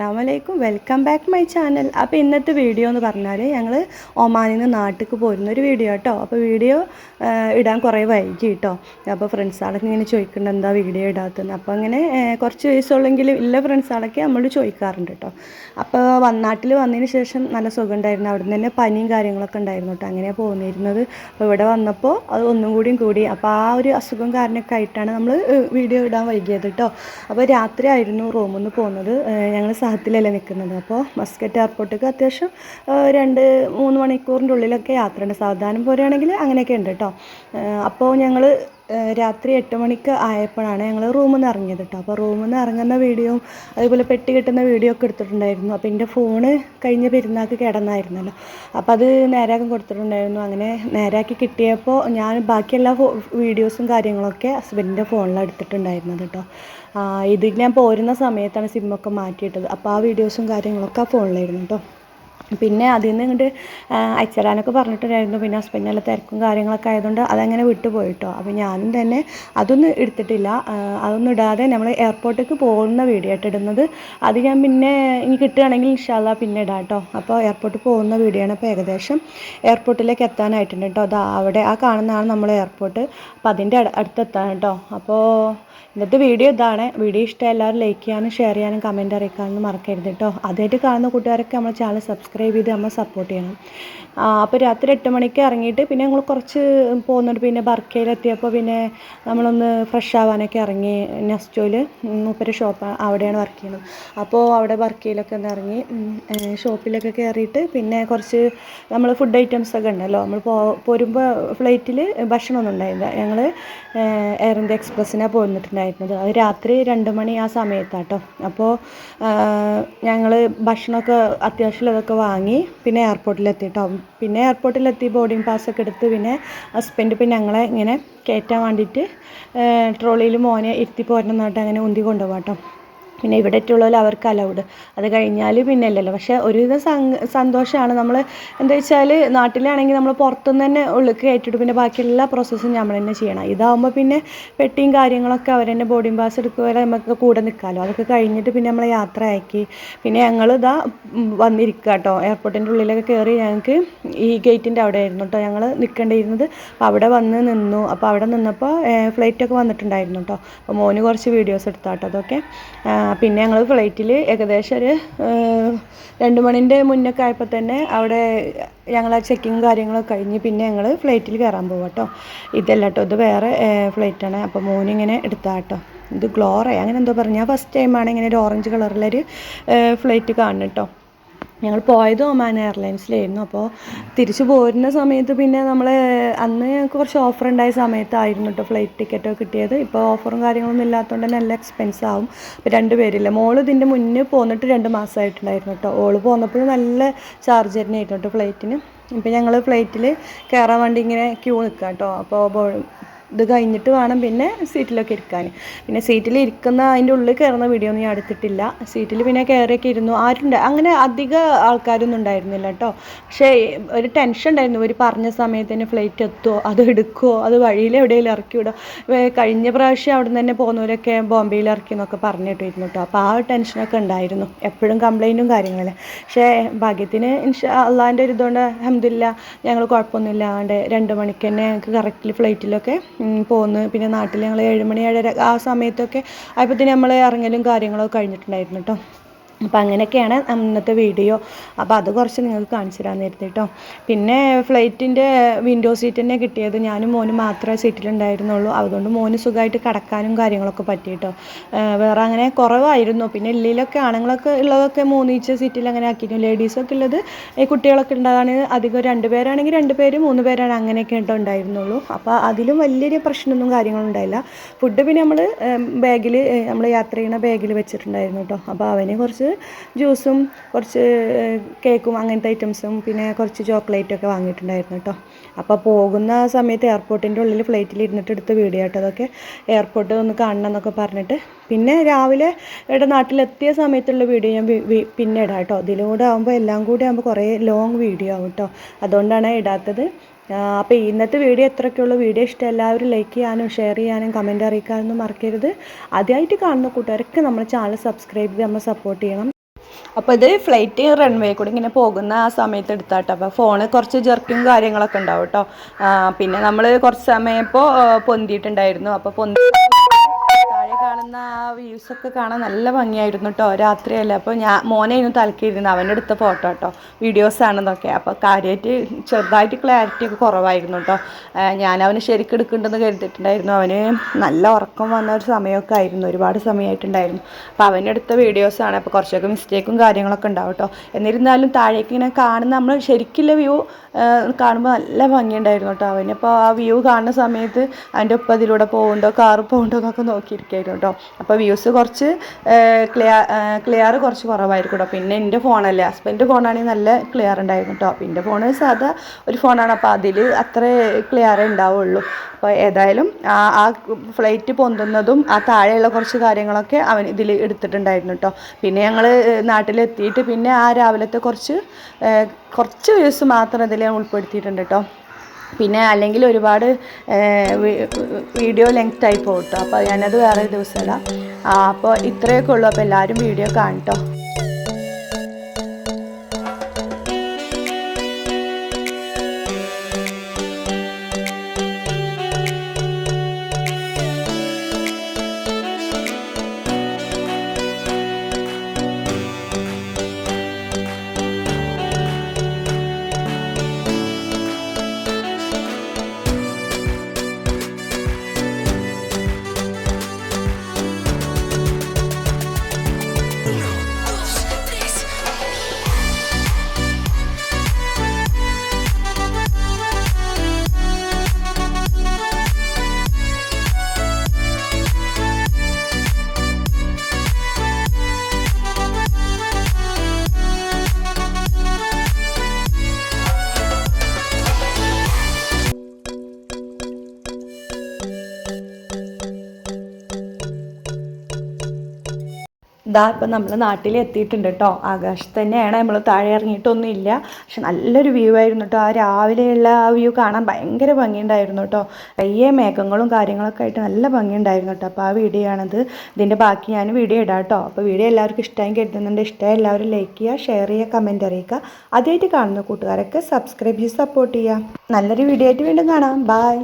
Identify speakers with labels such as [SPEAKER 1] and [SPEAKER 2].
[SPEAKER 1] അസ്സാം വലൈക്കും welcome back my channel അപ്പോൾ ഇന്നത്തെ വീഡിയോ എന്ന് പറഞ്ഞാൽ ഞങ്ങൾ ഒമാനിൽ നിന്ന് നാട്ടിലേക്ക് പോരുന്ന ഒരു വീഡിയോ കേട്ടോ അപ്പോൾ വീഡിയോ ഇടാൻ കുറേ വൈകി കേട്ടോ അപ്പോൾ ഫ്രണ്ട്സാളൊക്കെ ഇങ്ങനെ ചോദിക്കുന്നുണ്ട് എന്താ വീഡിയോ ഇടാത്തതെന്ന് അപ്പോൾ അങ്ങനെ കുറച്ച് വയസ്സുള്ളെങ്കിലും ഇല്ല ഫ്രണ്ട്സാളൊക്കെ നമ്മളോട് ചോദിക്കാറുണ്ട് കേട്ടോ അപ്പോൾ നാട്ടിൽ വന്നതിന് ശേഷം നല്ല സുഖം ഉണ്ടായിരുന്നു അവിടെ തന്നെ പനിയും കാര്യങ്ങളൊക്കെ ഉണ്ടായിരുന്നു കേട്ടോ അങ്ങനെ പോന്നിരുന്നത്. അപ്പോൾ ഇവിടെ വന്നപ്പോൾ അത് ഒന്നും കൂടിയും കൂടി. അപ്പോൾ ആ ഒരു അസുഖം കാരണമൊക്കെ ആയിട്ടാണ് നമ്മൾ വീഡിയോ ഇടാൻ വൈകിയത് കേട്ടോ അപ്പോൾ രാത്രി ആയിരുന്നു റൂമിൽ നിന്ന് പോകുന്നത് ഞങ്ങൾ സഹത്തിലല്ലേ നിൽക്കുന്നത് അപ്പോൾ മസ്കറ്റ് എയർപോർട്ടിലേക്ക് അത്യാവശ്യം രണ്ട് മൂന്ന് മണിക്കൂറിന്റെ ഉള്ളിലൊക്കെ യാത്ര ഉണ്ട് സാവധാനം പോരുകയാണെങ്കിൽ അങ്ങനെയൊക്കെ ഉണ്ട് കേട്ടോ അപ്പോൾ ഞങ്ങൾ രാത്രി എട്ട് മണിക്ക് ആയപ്പോഴാണ് ഞങ്ങൾ റൂമിൽ നിന്ന് ഇറങ്ങിയത് കേട്ടോ അപ്പോൾ റൂമിൽ നിന്ന് ഇറങ്ങുന്ന വീഡിയോ അതേപോലെ പെട്ടി കിട്ടുന്ന വീഡിയോ ഒക്കെ എടുത്തിട്ടുണ്ടായിരുന്നു. അപ്പോൾ എന്റെ ഫോണ് കഴിഞ്ഞ പെരുന്നാൾക്ക് കിടന്നായിരുന്നല്ലോ. അപ്പോൾ അത് നേരാക്കാൻ കൊടുത്തിട്ടുണ്ടായിരുന്നു. അങ്ങനെ നേരാക്കി കിട്ടിയപ്പോൾ ഞാൻ ബാക്കി എല്ലാ വീഡിയോസും കാര്യങ്ങളൊക്കെ ഹസ്ബൻഡിന്റെ ഫോണിലാണ് എടുത്തിട്ടുണ്ടായിരുന്നത് കേട്ടോ ഇത് ഞാൻ പോരുന്ന സമയത്താണ് സിമ്മൊക്കെ മാറ്റിയിട്ടത്. അപ്പോൾ ആ വീഡിയോസും കാര്യങ്ങളൊക്കെ ആ ഫോണിലായിരുന്നു കേട്ടോ പിന്നെ അതിൽ നിന്ന് ഇങ്ങോട്ട് അയച്ചുതരാനൊക്കെ പറഞ്ഞിട്ടുണ്ടായിരുന്നു. പിന്നെ ഹസ്ബൻഡ് നല്ല തിരക്കും കാര്യങ്ങളൊക്കെ ആയതുകൊണ്ട് അതങ്ങനെ വിട്ടുപോയിട്ടോ അപ്പോൾ ഞാനും തന്നെ അതൊന്നും എടുത്തിട്ടില്ല. അതൊന്നും ഇടാതെ നമ്മൾ എയർപോർട്ടിലേക്ക് പോകുന്ന വീഡിയോ ആയിട്ട് ഇടുന്നത്. അത് ഞാൻ പിന്നെ ഇനി കിട്ടുകയാണെങ്കിൽ ഇൻഷാല്ല പിന്നെ ഇടാം കേട്ടോ അപ്പോൾ എയർപോർട്ടിൽ പോകുന്ന വീഡിയോ ആണ് അപ്പോൾ ഏകദേശം. എയർപോർട്ടിലേക്ക് എത്താനായിട്ടുണ്ട് കേട്ടോ. അത് അവിടെ ആ കാണുന്നതാണ് നമ്മൾ എയർപോർട്ട് അപ്പോൾ അതിന്റെ അട- അടുത്തെത്താണ് കേട്ടോ. അപ്പോൾ ഇന്നത്തെ വീഡിയോ ഇതാണ്. വീഡിയോ ഇഷ്ടം എല്ലാവരും ലൈക്ക് ചെയ്യാനും ഷെയർ ചെയ്യാനും കമന്റ് അറിയിക്കാനും മറക്കരുത് കേട്ടോ. അതായിട്ട് കാണുന്ന കൂട്ടുകാരൊക്കെ നമ്മൾ ചാനൽ സബ്സ്ക്രൈബ് ചെയ്ത് നമ്മൾ സപ്പോർട്ട് ചെയ്യണം. അപ്പോൾ രാത്രി എട്ട് മണിക്ക് ഇറങ്ങിയിട്ട് പിന്നെ ഞങ്ങൾ കുറച്ച് പോകുന്നുണ്ട് പിന്നെ ബർക്കയിലെത്തിയപ്പോൾ പിന്നെ നമ്മളൊന്ന് ഫ്രഷ് ആവാനൊക്കെ ഇറങ്ങി. നെസ്റ്റോയിൽ മൂപ്പര് ഷോപ്പ് അവിടെയാണ് വർക്ക് ചെയ്യുന്നത്. അപ്പോൾ അവിടെ ബർക്കയിലൊക്കെ ഒന്ന് ഇറങ്ങി ഷോപ്പിലൊക്കെ കയറിയിട്ട് പിന്നെ കുറച്ച് നമ്മൾ ഫുഡ് ഐറ്റംസ് ഒക്കെ ഉണ്ടല്ലോ. നമ്മൾ പോ പോരുമ്പോൾ ഫ്ലൈറ്റിൽ ഭക്ഷണമൊന്നും ഉണ്ടായില്ല. ഞങ്ങൾ എയർ ഇന്ത്യ എക്സ്പ്രസ്സിനാണ് പോന്നിട്ടുണ്ടായിരുന്നത്. അത് രാത്രി രണ്ട് മണി ആ സമയത്താട്ടോ. അപ്പോൾ ഞങ്ങൾ ഭക്ഷണമൊക്കെ അത്യാവശ്യമുള്ളതൊക്കെ വാങ്ങി പിന്നെ എയർപോർട്ടിലെത്തി കേട്ടോ പിന്നെ എയർപോർട്ടിലെത്തി ബോർഡിംഗ് പാസ്സൊക്കെ എടുത്ത് പിന്നെ ഹസ്ബൻഡ് പിന്നെ ഞങ്ങളെ ഇങ്ങനെ കയറ്റാൻ വേണ്ടിയിട്ട് ട്രോളിയിൽ മോനെ ഇരുത്തി പോരണം എന്നിട്ട് അങ്ങനെ ഉന്തി കൊണ്ടുപോകാം കേട്ടോ പിന്നെ ഇവിടെ ഉള്ളവർ അവർക്ക് അലൗഡ് അത് കഴിഞ്ഞാൽ പിന്നെ അല്ലല്ലോ പക്ഷേ ഒരുവിധം സന്തോഷമാണ് നമ്മൾ എന്താ വെച്ചാൽ നാട്ടിലാണെങ്കിൽ നമ്മൾ പുറത്തുനിന്ന് തന്നെ ഉള്ളിൽ കയറ്റിയിട്ട് പിന്നെ ബാക്കി എല്ലാ പ്രോസസ്സും നമ്മൾ തന്നെ ചെയ്യണം. ഇതാവുമ്പോൾ പിന്നെ പെട്ടിയും കാര്യങ്ങളൊക്കെ അവർ തന്നെ ബോർഡിംഗ് പാസ് എടുക്കുക വരെ നമുക്ക് കൂടെ നിൽക്കാമല്ലോ അതൊക്കെ കഴിഞ്ഞിട്ട് പിന്നെ നമ്മളെ യാത്ര ആക്കി പിന്നെ ഞങ്ങൾ ഇതാ വന്നിരിക്കുക കേട്ടോ എയർപോർട്ടിന്റെ ഉള്ളിലൊക്കെ കയറി ഞങ്ങൾക്ക് ഈ ഗേറ്റിന്റെ അവിടെ ആയിരുന്നു കേട്ടോ ഞങ്ങൾ നിൽക്കേണ്ടിയിരുന്നത് അപ്പോൾ അവിടെ വന്ന് നിന്നു. അപ്പോൾ അവിടെ നിന്നപ്പോൾ ഫ്ലൈറ്റൊക്കെ വന്നിട്ടുണ്ടായിരുന്നു കേട്ടോ അപ്പോൾ മോന് കുറച്ച് വീഡിയോസ് എടുത്താട്ടോ അതൊക്കെ പിന്നെ ഞങ്ങൾ ഫ്ലൈറ്റിൽ ഏകദേശം ഒരു രണ്ട് മണിന്റെ മുന്നൊക്കെ ആയപ്പോൾ തന്നെ അവിടെ ഞങ്ങൾ ആ ചെക്കിങ് കാര്യങ്ങളൊക്കെ കഴിഞ്ഞ് പിന്നെ ഞങ്ങൾ ഫ്ലൈറ്റിൽ കയറാൻ പോവാം കേട്ടോ ഇതല്ല കേട്ടോ ഇത് വേറെ ഫ്ലൈറ്റാണ് അപ്പോൾ മോനിങ്ങനെ എടുത്താ കേട്ടോ ഇത് ഗ്ലോറ അങ്ങനെ എന്തോ പറഞ്ഞു. ഫസ്റ്റ് ടൈമാണ് ഇങ്ങനെ ഒരു ഓറഞ്ച് കളറിലൊരു ഫ്ലൈറ്റ് കാണുന്നത് കേട്ടോ ഞങ്ങൾ പോയത് ഒമാൻ എയർലൈൻസിലായിരുന്നു. അപ്പോൾ തിരിച്ചു പോരുന്ന സമയത്ത് പിന്നെ നമ്മൾ അന്ന് ഞങ്ങൾക്ക് കുറച്ച് ഓഫർ ഉണ്ടായ സമയത്തായിരുന്നു കേട്ടോ ഫ്ലൈറ്റ് ടിക്കറ്റോ കിട്ടിയത്. ഇപ്പോൾ ഓഫറും കാര്യങ്ങളൊന്നും ഇല്ലാത്തതുകൊണ്ട് തന്നെ നല്ല എക്സ്പെൻസ് ആവും. ഇപ്പോൾ രണ്ട് പേരില്ല. മോൾ ഇതിന്റെ മുന്നേ പോന്നിട്ട് രണ്ട് മാസമായിട്ടുണ്ടായിരുന്നു കേട്ടോ ഓൾ പോന്നപ്പോഴും നല്ല ചാർജ് തന്നെയായിരുന്നു കേട്ടോ ഫ്ലൈറ്റിന് ഇപ്പം ഞങ്ങൾ ഫ്ലൈറ്റിൽ കയറാൻ വേണ്ടി ഇങ്ങനെ ക്യൂ നിൽക്കാം കേട്ടോ അപ്പോൾ ഇത് കഴിഞ്ഞിട്ട് വേണം പിന്നെ സീറ്റിലൊക്കെ ഇരിക്കാൻ. പിന്നെ സീറ്റിൽ ഇരിക്കുന്ന അതിന്റെ ഉള്ളിൽ കയറുന്ന വീഡിയോ ഒന്നും ഞാൻ എടുത്തിട്ടില്ല. സീറ്റിൽ പിന്നെ കയറിയൊക്കെ ഇരുന്നു. ആരുണ്ട്? അങ്ങനെ അധിക ആൾക്കാരൊന്നും ഉണ്ടായിരുന്നില്ല കേട്ടോ. പക്ഷേ ഒരു ടെൻഷൻ ഉണ്ടായിരുന്നു. ഒരു പറഞ്ഞ സമയത്ത് തന്നെ ഫ്ലൈറ്റ് എത്തുമോ അത് എടുക്കുമോ അത് വഴിയിൽ എവിടെയെങ്കിലും ഇറക്കി വിടുമോ കഴിഞ്ഞ പ്രാവശ്യം അവിടെ നിന്ന് തന്നെ പോകുന്നവരൊക്കെ ബോംബെയിൽ ഇറക്കി എന്നൊക്കെ പറഞ്ഞിട്ടിരുന്നു കേട്ടോ. അപ്പോൾ ആ ടെൻഷനൊക്കെ ഉണ്ടായിരുന്നു. എപ്പോഴും കംപ്ലൈന്റും കാര്യങ്ങളും. പക്ഷേ ഭാഗ്യത്തിന് ഇൻഷാ അള്ളാന്റെ ഒരു ഇതുകൊണ്ട് അഹമ്മദില്ല ഞങ്ങൾ കുഴപ്പമൊന്നുമില്ലാണ്ട് രണ്ട് മണിക്ക് തന്നെ ഞങ്ങൾക്ക് കറക്റ്റ് ഫ്ലൈറ്റിലൊക്കെ പോന്ന്. പിന്നെ നാട്ടിൽ ഞങ്ങൾ ഏഴ് മണി ഏഴര ആ സമയത്തൊക്കെ ആയപ്പോഴത്തേന് നമ്മൾ ഇറങ്ങലും കാര്യങ്ങളൊക്കെ കഴിഞ്ഞിട്ടുണ്ടായിരുന്നു കേട്ടോ അപ്പോൾ അങ്ങനെയൊക്കെയാണ് അന്നത്തെ വീഡിയോ. അപ്പോൾ അത് കുറച്ച് നിങ്ങൾക്ക് കാണിച്ചു തരാൻ നേരത്തെ കേട്ടോ പിന്നെ ഫ്ലൈറ്റിന്റെ വിൻഡോ സീറ്റ് തന്നെ കിട്ടിയത് ഞാനും മോനും മാത്രമേ സീറ്റിലുണ്ടായിരുന്നുള്ളൂ. അതുകൊണ്ട് മോന് സുഖമായിട്ട് കിടക്കാനും കാര്യങ്ങളൊക്കെ പറ്റി കേട്ടോ വേറെ അങ്ങനെ കുറവായിരുന്നു. പിന്നെ ഇല്ലിലൊക്കെ ആണുങ്ങളൊക്കെ ഉള്ളതൊക്കെ മൂന്നീച്ച സീറ്റിൽ അങ്ങനെ ആക്കിയിരുന്നു ലേഡീസൊക്കെ ഉള്ളത് ഈ കുട്ടികളൊക്കെ ഉണ്ടാകാണ് അധികം രണ്ട് പേരാണെങ്കിൽ രണ്ട് പേര് മൂന്ന് പേരാണ് അങ്ങനെയൊക്കെ കേട്ടോ ഉണ്ടായിരുന്നുള്ളൂ. അപ്പോൾ അതിലും വലിയൊരു പ്രശ്നമൊന്നും കാര്യങ്ങളും ഉണ്ടായില്ല. ഫുഡ് പിന്നെ നമ്മൾ ബാഗിൽ നമ്മൾ യാത്ര ചെയ്യുന്ന ബാഗിൽ വെച്ചിട്ടുണ്ടായിരുന്നു കേട്ടോ അപ്പോൾ അവനെ കുറച്ച് ജ്യൂസും കുറച്ച് കേക്കും അങ്ങനത്തെ ഐറ്റംസും പിന്നെ കുറച്ച് ചോക്ലേറ്റ് ഒക്കെ വാങ്ങിയിട്ടുണ്ടായിരുന്നു കേട്ടോ. അപ്പോൾ പോകുന്ന സമയത്ത് എയർപോർട്ടിന്റെ ഉള്ളിൽ ഫ്ലൈറ്റിൽ ഇരുന്നിട്ട് എടുത്ത വീഡിയോ കേട്ടോ അതൊക്കെ. എയർപോർട്ട് ഒന്ന് കാണണം എന്നൊക്കെ പറഞ്ഞിട്ട്. പിന്നെ രാവിലെ ഇവിടെ നാട്ടിലെത്തിയ സമയത്തുള്ള വീഡിയോ ഞാൻ പിന്നെ ഇടാം കേട്ടോ. ഇതിലൂടെ ആകുമ്പോൾ എല്ലാം കൂടി ആകുമ്പോൾ കുറേ ലോങ് വീഡിയോ ആവും കേട്ടോ. അതുകൊണ്ടാണ് ഇടാത്തത്. അപ്പോൾ ഇന്നത്തെ വീഡിയോ എത്രയൊക്കെയുള്ളൂ വീഡിയോ ഇഷ്ടം എല്ലാവരും ലൈക്ക് ചെയ്യാനും ഷെയർ ചെയ്യാനും കമന്റ് അറിയിക്കാനൊന്നും മറക്കരുത്. ആദ്യമായിട്ട് കാണുന്ന കൂട്ടുകാരൊക്കെ നമ്മുടെ ചാനൽ സബ്സ്ക്രൈബ് ചെയ്ത് നമ്മൾ സപ്പോർട്ട് ചെയ്യണം. അപ്പോൾ ഇത് ഫ്ലൈറ്റ് റൺവേ കൂടി ഇങ്ങനെ പോകുന്ന ആ സമയത്ത് എടുത്താട്ടോ. അപ്പോൾ ഫോണ് കുറച്ച് ജെർക്കും കാര്യങ്ങളൊക്കെ ഉണ്ടാവും കേട്ടോ പിന്നെ നമ്മൾ കുറച്ച് സമയം ഇപ്പോൾ പൊന്തിയിട്ടുണ്ടായിരുന്നു. അപ്പോൾ പൊന്തി കാണുന്ന ആ വ്യൂസ് ഒക്കെ കാണാൻ നല്ല ഭംഗിയായിരുന്നു കേട്ടോ രാത്രിയല്ല. അപ്പോൾ ഞാൻ മോനെ മോനായിരുന്നു തലക്കിയിരുന്നു അവന്റെ എടുത്ത ഫോട്ടോ കേട്ടോ വീഡിയോസ് ആണെന്നൊക്കെ. അപ്പോൾ കാര്യമായിട്ട് ചെറുതായിട്ട് ക്ലാരിറ്റി ഒക്കെ കുറവായിരുന്നു കേട്ടോ ഞാൻ അവന് ശരിക്കും എടുക്കുന്നുണ്ടെന്ന് കരുതിയിട്ടുണ്ടായിരുന്നു. അവന് നല്ല ഉറക്കം വന്ന ഒരു സമയമൊക്കെ ആയിരുന്നു. ഒരുപാട് സമയമായിട്ടുണ്ടായിരുന്നു അപ്പോൾ അവനെടുത്ത ആണ്. അപ്പോൾ കുറച്ചൊക്കെ മിസ്റ്റേക്കും കാര്യങ്ങളൊക്കെ ഉണ്ടാവും കേട്ടോ എന്നിരുന്നാലും താഴേക്ക് ഇങ്ങനെ കാണുന്ന നമ്മൾ ശരിക്കുള്ള വ്യൂ കാണുമ്പോൾ നല്ല ഭംഗിയുണ്ടായിരുന്നു കേട്ടോ അവനിപ്പോൾ ആ വ്യൂ കാണുന്ന സമയത്ത് അവന്റെ ഒപ്പം അതിലൂടെ പോകുന്നുണ്ടോ കാറ് പോകുന്നുണ്ടോ എന്നൊക്കെ നോക്കിയിരിക്കായിരുന്നു. കേട്ടോ. അപ്പോൾ വ്യൂസ് കുറച്ച് ക്ലിയർ ക്ലിയർ കുറച്ച് കുറവായിരിക്കും കേട്ടോ. പിന്നെ എന്റെ ഫോണല്ലേ ഹസ്ബൻഡ് ഫോണാണെങ്കിൽ നല്ല ക്ലിയർ ഉണ്ടായിരുന്നു കേട്ടോ. അപ്പോൾ എന്റെ ഫോണ് സാധാ ഒരു ഫോണാണ് അപ്പോൾ അതിൽ അത്ര ക്ലിയർ ഉണ്ടാവുള്ളൂ. അപ്പോൾ ഏതായാലും ആ ആ ഫ്ലൈറ്റ് പൊന്തുന്നതും ആ താഴെയുള്ള കുറച്ച് കാര്യങ്ങളൊക്കെ അവൻ ഇതിൽ എടുത്തിട്ടുണ്ടായിരുന്നു കേട്ടോ. പിന്നെ ഞങ്ങൾ നാട്ടിലെത്തിയിട്ട് പിന്നെ ആ രാവിലത്തെ കുറച്ച് കുറച്ച് വ്യൂസ് മാത്രം ഇതിൽ ഉൾപ്പെടുത്തിയിട്ടുണ്ട് കേട്ടോ. പിന്നെ അല്ലെങ്കിൽ ഒരുപാട് വീഡിയോ ലെങ്ത് ആയി പോകട്ടോ. അപ്പോൾ ഞാനത് വേറെ ദിവസമല്ല. അപ്പോൾ ഇത്രയൊക്കെ ഉള്ളൂ. അപ്പോൾ എല്ലാവരും വീഡിയോ കാണട്ടോ. ഇതാ ഇപ്പം നമ്മൾ നാട്ടിൽ എത്തിയിട്ടുണ്ട് കേട്ടോ ആകാശത്ത് തന്നെയാണ് നമ്മൾ താഴെ ഇറങ്ങിയിട്ടൊന്നുമില്ല. പക്ഷെ നല്ലൊരു വ്യൂ ആയിരുന്നു കേട്ടോ ആ രാവിലെയുള്ള ആ വ്യൂ കാണാൻ ഭയങ്കര ഭംഗിയുണ്ടായിരുന്നു കേട്ടോ വലിയ മേഘങ്ങളും കാര്യങ്ങളൊക്കെ ആയിട്ട് നല്ല ഭംഗിയുണ്ടായിരുന്നു കേട്ടോ അപ്പോൾ ആ വീഡിയോ ആണത്. ഇതിന്റെ ബാക്കി ഞാൻ വീഡിയോ ഇടാം കേട്ടോ അപ്പോൾ വീഡിയോ എല്ലാവർക്കും ഇഷ്ടമായി കരുതുന്നുണ്ട്. ഇഷ്ടമായി എല്ലാവരും ലൈക്ക് ചെയ്യുക ഷെയർ ചെയ്യുക കമന്റ് അറിയിക്കുക. ആദ്യമായിട്ട് കാണുന്ന കൂട്ടുകാരൊക്കെ സബ്സ്ക്രൈബ് ചെയ്ത് സപ്പോർട്ട് ചെയ്യുക. നല്ലൊരു വീഡിയോ ആയിട്ട് വീണ്ടും കാണാം. ബായ്